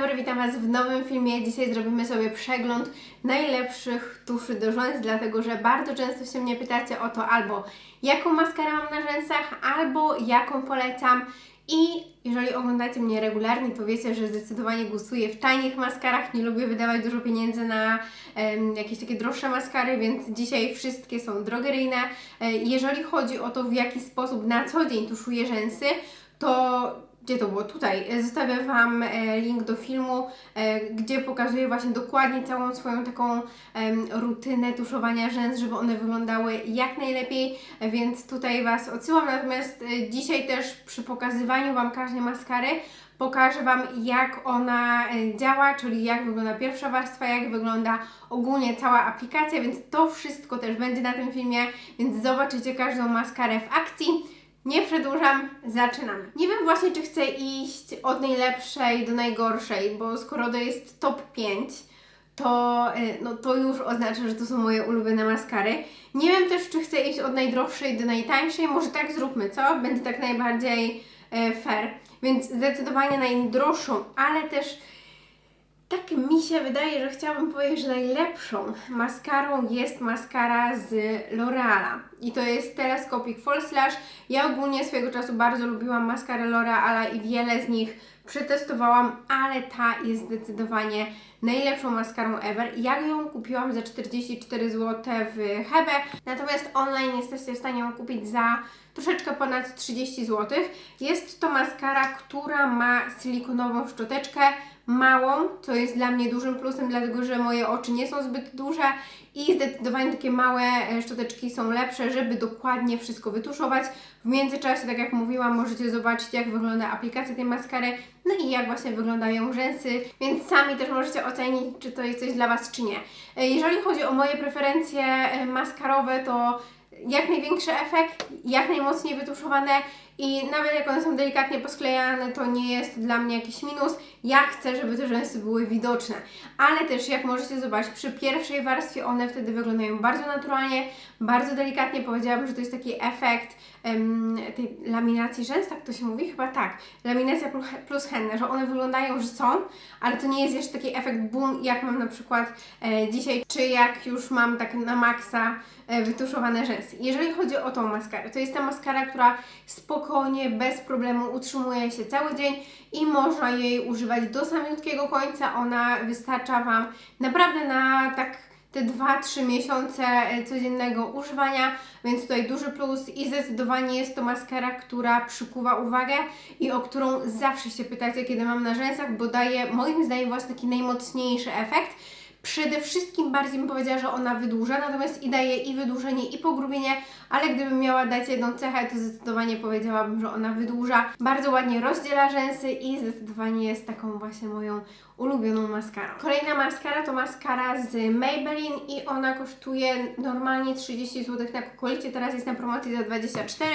dobry, witam Was w nowym filmie. Dzisiaj zrobimy sobie przegląd najlepszych tuszy do rzęs, dlatego że bardzo często się mnie pytacie o to albo jaką maskarę mam na rzęsach, albo jaką polecam. I jeżeli oglądacie mnie regularnie, to wiecie, że zdecydowanie głosuję w tanich maskarach. Nie lubię wydawać dużo pieniędzy na em, jakieś takie droższe maskary, więc dzisiaj wszystkie są drogeryjne. E, Jeżeli chodzi o to, w jaki sposób na co dzień tuszuję rzęsy, to gdzie to było? Tutaj. E, Zostawię Wam e, link do filmu, e, gdzie pokazuję właśnie dokładnie całą swoją taką rutynę tuszowania rzęs, żeby one wyglądały jak najlepiej, więc tutaj Was odsyłam. Natomiast dzisiaj też przy pokazywaniu Wam każdej maskary pokażę Wam jak ona działa, czyli jak wygląda pierwsza warstwa, jak wygląda ogólnie cała aplikacja, więc to wszystko też będzie na tym filmie, więc zobaczycie każdą maskarę w akcji. Nie przedłużam, zaczynamy. Nie wiem właśnie, czy chcę iść od najlepszej do najgorszej, bo skoro to jest top 5, to, y, no, to już oznacza, że to są moje ulubione maskary. Nie wiem też, czy chcę iść od najdroższej do najtańszej. Może tak zróbmy, co? Będzie tak najbardziej e, fair. Więc zdecydowanie najdroższą, ale też tak mi się wydaje, że chciałabym powiedzieć, że najlepszą maskarą jest maskara z L'Oreala. I to jest Telescopic Lash. Ja ogólnie swojego czasu bardzo lubiłam maskarę L'Oreala i wiele z nich przetestowałam, ale ta jest zdecydowanie najlepszą maskarą ever. Ja ją kupiłam za 44 zł w Hebe, natomiast online jesteście w stanie ją kupić za troszeczkę ponad 30 zł. Jest to maskara, która ma silikonową szczoteczkę, małą, co jest dla mnie dużym plusem, dlatego że moje oczy nie są zbyt duże i zdecydowanie takie małe e, szczoteczki są lepsze, żeby dokładnie wszystko wytuszować. W międzyczasie, tak jak mówiłam, możecie zobaczyć jak wygląda aplikacja tej maskary, no i jak właśnie wyglądają rzęsy, więc sami też możecie ocenić, czy to jest coś dla Was, czy nie. E, Jeżeli chodzi o moje preferencje e, maskarowe, to jak największy efekt, jak najmocniej wytuszowane i nawet jak one są delikatnie posklejane, to nie jest dla mnie jakiś minus. Ja chcę, żeby te rzęsy były widoczne. Ale też, jak możecie zobaczyć, przy pierwszej warstwie one wtedy wyglądają bardzo naturalnie, bardzo delikatnie. Powiedziałabym, że to jest taki efekt em, tej laminacji rzęs, tak to się mówi? Chyba tak. Laminacja plus henna, że one wyglądają, że są, ale to nie jest jeszcze taki efekt boom, jak mam na przykład e, dzisiaj, czy jak już mam tak na maksa e, wytuszowane rzęsy. Jeżeli chodzi o tą maskarę, to jest ta maskara, która spokojnie, bez problemu utrzymuje się cały dzień i można jej używać do samiutkiego końca. Ona wystarcza Wam naprawdę na tak te 2-3 miesiące e, codziennego używania, więc tutaj duży plus i zdecydowanie jest to maskara, która przykuwa uwagę i o którą zawsze się pytacie, kiedy mam na rzęsach, bo daje moim zdaniem właśnie taki najmocniejszy efekt. Przede wszystkim bardziej bym powiedziała, że ona wydłuża, natomiast i daje i wydłużenie, i pogrubienie, ale gdybym miała dać jedną cechę, to zdecydowanie powiedziałabym, że ona wydłuża. Bardzo ładnie rozdziela rzęsy i zdecydowanie jest taką właśnie moją ulubioną maskarą. Kolejna maskara to maskara z Maybelline i ona kosztuje normalnie 30 zł na Kukolicie, teraz jest na promocji za 24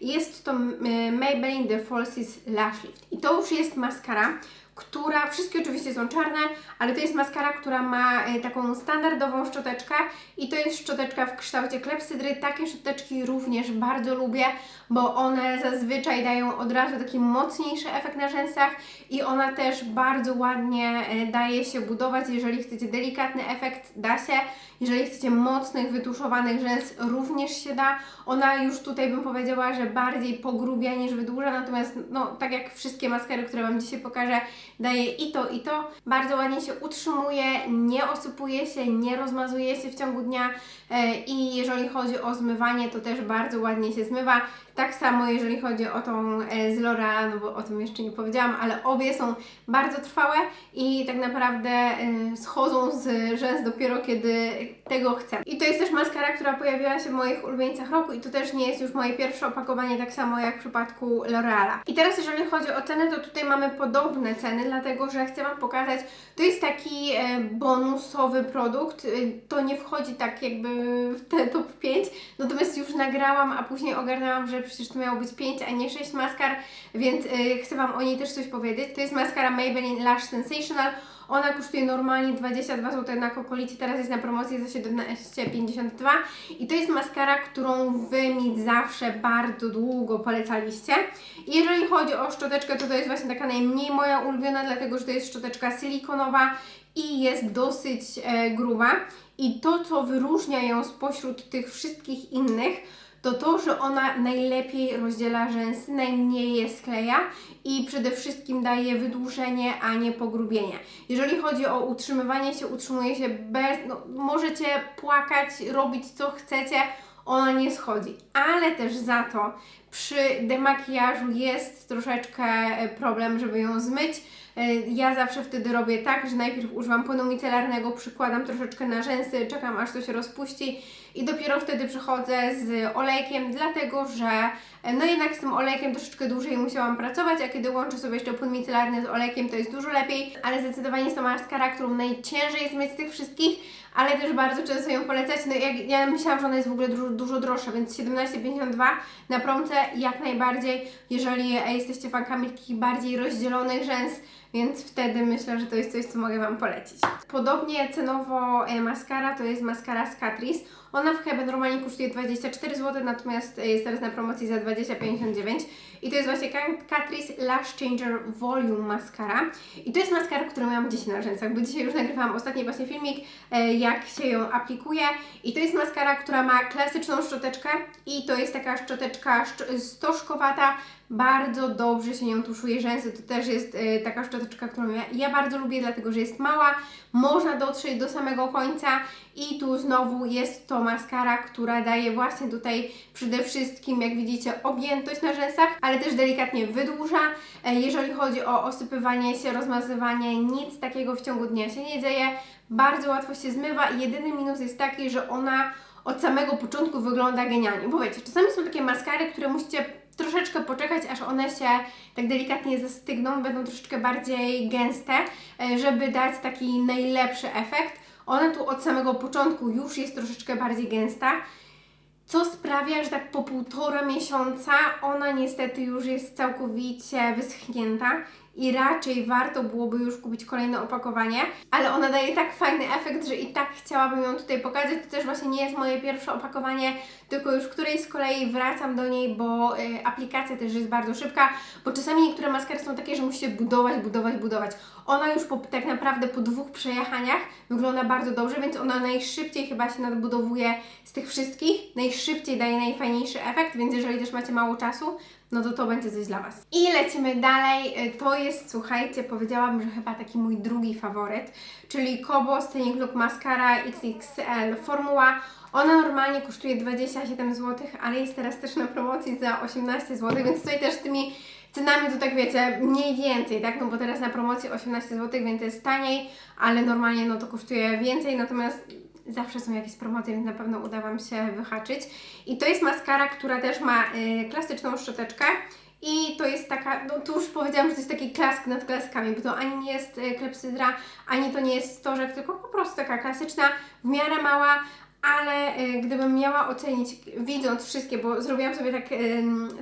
i jest to mm, Maybelline The Falsies Lash Lift. I to już jest maskara, która, wszystkie oczywiście są czarne, ale to jest maskara, która ma e, taką standardową szczoteczkę i to jest szczoteczka w kształcie klepsydry. Takie szczoteczki również bardzo lubię, bo one zazwyczaj dają od razu taki mocniejszy efekt na rzęsach i ona też bardzo ładnie e, daje się budować. Jeżeli chcecie delikatny efekt, da się. Jeżeli chcecie mocnych, wytuszowanych rzęs, również się da. Ona już tutaj bym powiedziała, że bardziej pogrubia niż wydłuża, natomiast no, tak jak wszystkie maskary, które Wam dzisiaj pokażę, daje i to, i to. Bardzo ładnie się utrzymuje, nie osypuje się, nie rozmazuje się w ciągu dnia e, i jeżeli chodzi o zmywanie, to też bardzo ładnie się zmywa. Tak samo jeżeli chodzi o tą e, z L'Oreal, no bo o tym jeszcze nie powiedziałam, ale obie są bardzo trwałe i tak naprawdę e, schodzą z rzęs dopiero kiedy tego chcę. I to jest też maskara, która pojawiła się w moich ulubieńcach roku i to też nie jest już moje pierwsze opakowanie, tak samo jak w przypadku L'Oreala. I teraz jeżeli chodzi o cenę, to tutaj mamy podobne ceny, dlatego że chcę Wam pokazać, to jest taki e, bonusowy produkt, to nie wchodzi tak jakby w te top 5, natomiast już nagrałam, a później ogarnęłam, że przecież to miało być 5, a nie 6 maskar, więc y, chcę Wam o niej też coś powiedzieć. To jest maskara Maybelline Lash Sensational. Ona kosztuje normalnie 22 zł na kokolicie, teraz jest na promocji za 17,52 i to jest maskara, którą Wy mi zawsze bardzo długo polecaliście. I jeżeli chodzi o szczoteczkę, to to jest właśnie taka najmniej moja ulubiona, dlatego że to jest szczoteczka silikonowa i jest dosyć e, gruba. I to, co wyróżnia ją spośród tych wszystkich innych, to to, że ona najlepiej rozdziela rzęsy, najmniej je skleja i przede wszystkim daje wydłużenie, a nie pogrubienie. Jeżeli chodzi o utrzymywanie się, utrzymuje się bez, no, możecie płakać, robić co chcecie, ona nie schodzi, ale też za to przy demakijażu jest troszeczkę problem, żeby ją zmyć. E, Ja zawsze wtedy robię tak, że najpierw używam płynu micelarnego, przykładam troszeczkę na rzęsy, czekam aż to się rozpuści i dopiero wtedy przychodzę z olejkiem, dlatego że e, no jednak z tym olejkiem troszeczkę dłużej musiałam pracować, a kiedy łączę sobie jeszcze płyn micelarny z olejkiem, to jest dużo lepiej, ale zdecydowanie jest to maskara, którą najciężej zmyć z tych wszystkich, ale też bardzo często ją polecać. No jak, ja myślałam, że ona jest w ogóle dużo, dużo droższa, więc 17,52 na promce jak najbardziej, jeżeli jesteście fankami takich bardziej rozdzielonych rzęs, więc wtedy myślę, że to jest coś, co mogę Wam polecić. Podobnie cenowo e, maskara to jest maskara z Catrice. Ona w Hebe normalnie kosztuje 24 zł, natomiast e, jest teraz na promocji za 20,59 i to jest właśnie Ca- Catrice Lash Changer Volume Mascara. I to jest maskara, którą miałam gdzieś na rzęsach, bo dzisiaj już nagrywałam ostatni właśnie filmik, e, jak się ją aplikuje. I to jest maskara, która ma klasyczną szczoteczkę i to jest taka szczoteczka szcz- stożkowata, bardzo dobrze się nią tuszuje rzęsy. To też jest e, taka szczoteczka, którą ja, ja bardzo lubię, dlatego że jest mała, można dotrzeć do samego końca i tu znowu jest to maskara, która daje właśnie tutaj przede wszystkim, jak widzicie, objętość na rzęsach, ale też delikatnie wydłuża. E, Jeżeli chodzi o osypywanie się, rozmazywanie, nic takiego w ciągu dnia się nie dzieje. Bardzo łatwo się zmywa jedyny minus jest taki, że ona od samego początku wygląda genialnie. Bo wiecie, czasami są takie maskary, które musicie troszeczkę poczekać, aż one się tak delikatnie zastygną, będą troszeczkę bardziej gęste, e, żeby dać taki najlepszy efekt. Ona tu od samego początku już jest troszeczkę bardziej gęsta, co sprawia, że tak po półtora miesiąca ona niestety już jest całkowicie wyschnięta i raczej warto byłoby już kupić kolejne opakowanie, ale ona daje tak fajny efekt, że i tak chciałabym ją tutaj pokazać. To też właśnie nie jest moje pierwsze opakowanie, tylko już którejś z kolei wracam do niej, bo y, aplikacja też jest bardzo szybka, bo czasami niektóre maskary są takie, że musicie budować, budować, budować. Ona już po, tak naprawdę po dwóch przejechaniach wygląda bardzo dobrze, więc ona najszybciej chyba się nadbudowuje z tych wszystkich, najszybciej daje najfajniejszy efekt, więc jeżeli też macie mało czasu, no to to będzie coś dla Was. I lecimy dalej. Y, To jest, słuchajcie, powiedziałabym, że chyba taki mój drugi faworyt, czyli Kobo Scenic Look Mascara XXL Formuła. Ona normalnie kosztuje 27 zł, ale jest teraz też na promocji za 18 zł, więc tutaj też tymi cenami to tak wiecie, mniej więcej, tak? No bo teraz na promocji 18 zł, więc jest taniej, ale normalnie no to kosztuje więcej, natomiast zawsze są jakieś promocje, więc na pewno uda Wam się wyhaczyć. I to jest maskara, która też ma y, klasyczną szczoteczkę. I to jest taka, no tu już powiedziałam, że to jest taki klask nad klaskami, bo to ani nie jest y, klepsydra, ani to nie jest stożek, tylko po prostu taka klasyczna, w miarę mała, ale y, gdybym miała ocenić, widząc wszystkie, bo zrobiłam sobie tak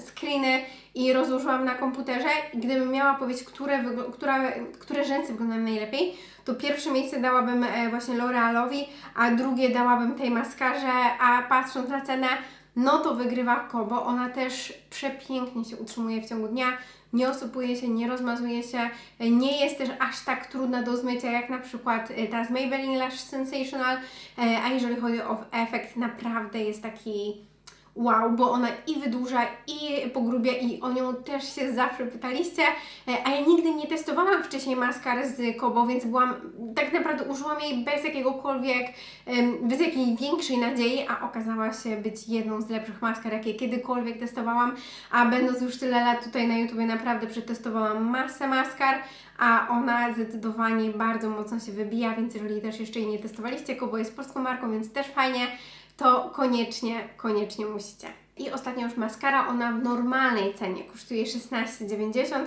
screeny i rozłożyłam na komputerze gdybym miała powiedzieć, które, które, które rzęsy wyglądają najlepiej, to pierwsze miejsce dałabym e, właśnie L'Orealowi, a drugie dałabym tej maskarze, a patrząc na cenę, no to wygrywa Kobo. Ona też przepięknie się utrzymuje w ciągu dnia, nie osypuje się, nie rozmazuje się, e, nie jest też aż tak trudna do zmycia jak na przykład e, ta z Maybelline Lash Sensational, e, a jeżeli chodzi o efekt, naprawdę jest taki wow, bo ona i wydłuża, i pogrubia, i o nią też się zawsze pytaliście, e, a ja nigdy nie testowałam wcześniej maskar z Kobo, więc byłam, tak naprawdę użyłam jej bez jakiegokolwiek, bez jakiej większej nadziei, a okazała się być jedną z lepszych maskar, jakie kiedykolwiek testowałam, a będąc już tyle lat tutaj na YouTubie, naprawdę przetestowałam masę maskar, a ona zdecydowanie bardzo mocno się wybija, więc jeżeli też jeszcze jej nie testowaliście, Kobo jest polską marką, więc też fajnie, to koniecznie, koniecznie musicie. I ostatnia już maskara, ona w normalnej cenie kosztuje 16,90.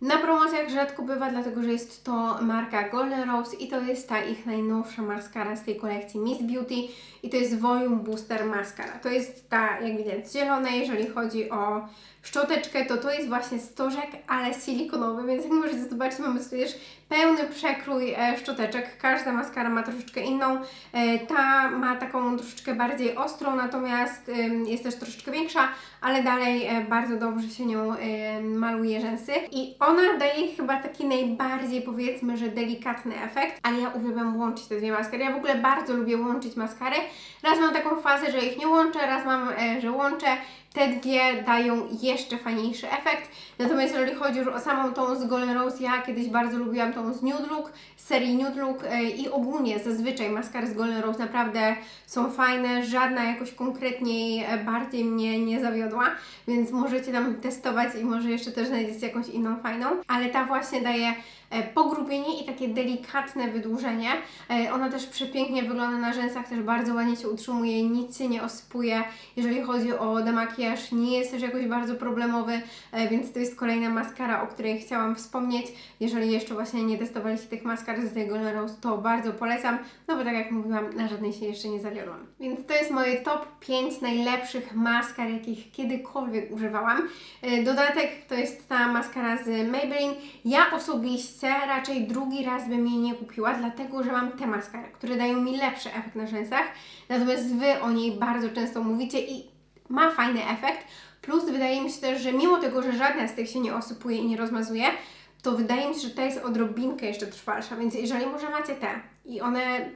Na promocjach rzadko bywa, dlatego że jest to marka Golden Rose i to jest ta ich najnowsza maskara z tej kolekcji Miss Beauty i to jest Volume Booster Mascara. To jest ta, jak widać, zielona, jeżeli chodzi o szczoteczkę, to to jest właśnie stożek, ale silikonowy, więc jak możecie zobaczyć, mamy tutaj też pełny przekrój e, szczoteczek. Każda maskara ma troszeczkę inną. E, ta ma taką troszeczkę bardziej ostrą, natomiast jest też troszeczkę większa, ale dalej e, bardzo dobrze się nią maluje rzęsy. I ona daje chyba taki najbardziej, powiedzmy, że delikatny efekt, ale ja uwielbiam łączyć te dwie maskary. Ja w ogóle bardzo lubię łączyć maskary. Raz mam taką fazę, że ich nie łączę, raz mam, że łączę. Te dwie dają jeszcze fajniejszy efekt. Natomiast jeżeli chodzi już o samą tą z Golden Rose, ja kiedyś bardzo lubiłam tą z Nude Look, z serii Nude Look e, i ogólnie zazwyczaj maskary z Golden Rose naprawdę są fajne. Żadna jakoś konkretniej e, bardziej mnie nie zawiodła, więc możecie tam testować i może jeszcze też znajdziecie jakąś inną fajną. Ale ta właśnie daje pogrubienie i takie delikatne wydłużenie. E, Ona też przepięknie wygląda na rzęsach, też bardzo ładnie się utrzymuje, nic się nie osypuje. Jeżeli chodzi o demakijaż, nie jest też jakoś bardzo problemowy, e, więc to jest kolejna maskara, o której chciałam wspomnieć. Jeżeli jeszcze właśnie nie testowaliście tych maskar z tego Golden Rose, to bardzo polecam, no bo tak jak mówiłam, na żadnej się jeszcze nie zawiodłam. Więc to jest moje top 5 najlepszych maskar, jakich kiedykolwiek używałam. E, Dodatek to jest ta maskara z Maybelline. Ja osobiście raczej drugi raz bym jej nie kupiła, dlatego że mam te maskary, które dają mi lepszy efekt na rzęsach. Natomiast Wy o niej bardzo często mówicie i ma fajny efekt. Plus wydaje mi się też, że mimo tego, że żadna z tych się nie osypuje i nie rozmazuje, to wydaje mi się, że ta jest odrobinkę jeszcze trwalsza. Więc jeżeli może macie te i one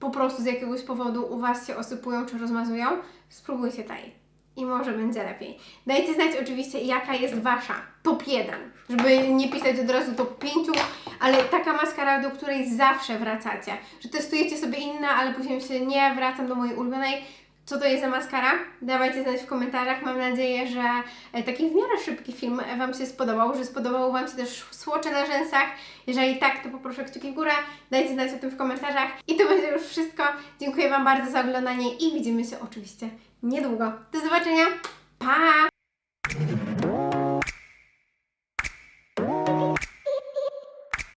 po prostu z jakiegoś powodu u Was się osypują czy rozmazują, spróbujcie tej. I może będzie lepiej. Dajcie znać oczywiście, jaka jest Wasza top 1, żeby nie pisać od razu top 5, ale taka maskara, do której zawsze wracacie. Że testujecie sobie inne, ale później się nie wracam do mojej ulubionej. Co to jest za maskara? Dawajcie znać w komentarzach. Mam nadzieję, że e, taki w miarę szybki film e, Wam się spodobał, że spodobało Wam się też słocze na rzęsach. Jeżeli tak, to poproszę kciuki w górę. Dajcie znać o tym w komentarzach. I to będzie już wszystko. Dziękuję Wam bardzo za oglądanie i widzimy się oczywiście niedługo. Do zobaczenia. Pa!